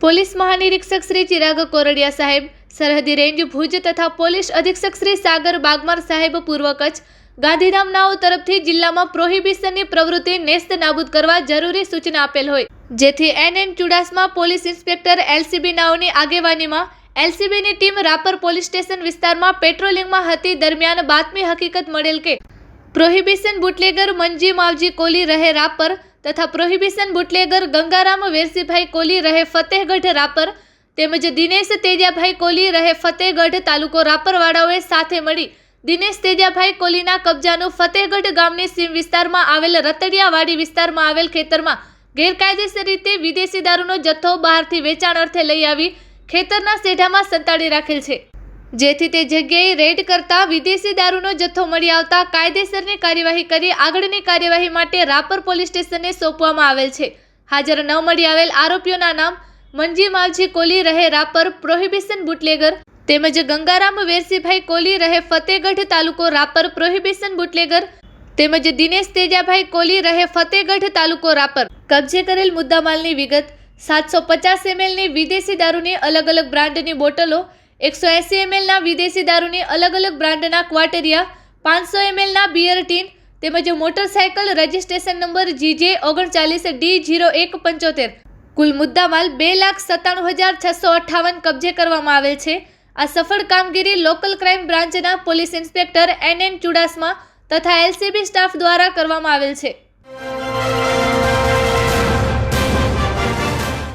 Police મહાનિરીક્ષક શ્રી ચિરાગ કોરડિયા સાહેબ, સરહદી રેન્જ ભુજ તથા પોલીસ અધિક્ષક શ્રી સાગર બાગમાર સાહેબ પૂર્વ કચ્છ ગાંધીધામનાઓ તરફથી જિલ્લામાં પ્રોહિબિશનની પ્રવૃત્તિ નેસ્ત નાબૂદ કરવા જરૂરી સૂચના આપેલ હોય. જેથી N N Chudasama police inspector LCB નાઓની આગેવાનીમાં એલસીબીની ટીમ રાપર પોલીસ સ્ટેશન વિસ્તારમાં પેટ્રોલિંગમાં હતી દરમિયાન બાતમી હકીકત મળેલ કે પ્રોહિબિશન બુટલેગર મંજી માવજી કોલી રહે રાપર તથા પ્રોહિબિશન બુટલેગર ગંગારામ વેરસીભાઈ કોલી રહે ફતેહગઢ રાપર તેમજ દિનેશ તેજાભાઈ કોલી રહે ફતેહગઢ તાલુકો રાપરવાળાઓએ સાથે મળી દિનેશ તેજાભાઈ કોલીના કબજાનું ફતેહગઢ ગામની સીમ વિસ્તારમાં આવેલ રતડિયાવાડી વિસ્તારમાં આવેલ ખેતરમાં ગેરકાયદેસર રીતે વિદેશી દારૂનો જથ્થો બહારથી વેચાણ અર્થે લઈ આવી ખેતરના સેઢામાં સંતાડી રાખેલ છે. જેથી તે જગ્યાએ રેડ કરતા વિદેશી દારૂનો જથ્થો મળી આવતા કાયદેસરની કાર્યવાહી કરી આગળની કાર્યવાહી માટે રાપર પોલીસ સ્ટેશનને સોંપવામાં આવેલ છે. હાજર ન મળી આવેલ આરોપીઓના નામ મંજી માવજી કોલી રહે રાપર પ્રોહિબિશન બુટલેગર તેમજ ગંગારામ વેરસીભાઈ કોલી રહે ફતેગઢ તાલુકો રાપર પ્રોહિબિશન બુટલેગર તેમજ દિનેશ તેજાભાઈ કોલી રહે ફતેગઢ તાલુકો રાપર. કબજે કરેલ મુદ્દામાલની વિગત સાતસો પચાસ એમએલની વિદેશી દારૂની અલગ અલગ બ્રાન્ડની બોટલો એકસો એંસી એમએલના વિદેશી દારૂની અલગ અલગ બ્રાન્ડના ક્વાટેરિયા પાંચસો એમએલના બિયર ટીન તેમજ મોટરસાયકલ રજિસ્ટ્રેશન નંબર જીજે ઓગણચાલીસ ડી જીરો એક પંચોતેર. કુલ મુદ્દામાલ બે લાખ સત્તાણું હજાર છસો અઠ્ઠાવન કબજે કરવામાં આવેલ છે. આ સફળ કામગીરી લોકલ ક્રાઇમ બ્રાન્ચના police inspector N N Chudasama તથા એલસીબી સ્ટાફ દ્વારા કરવામાં આવેલ છે.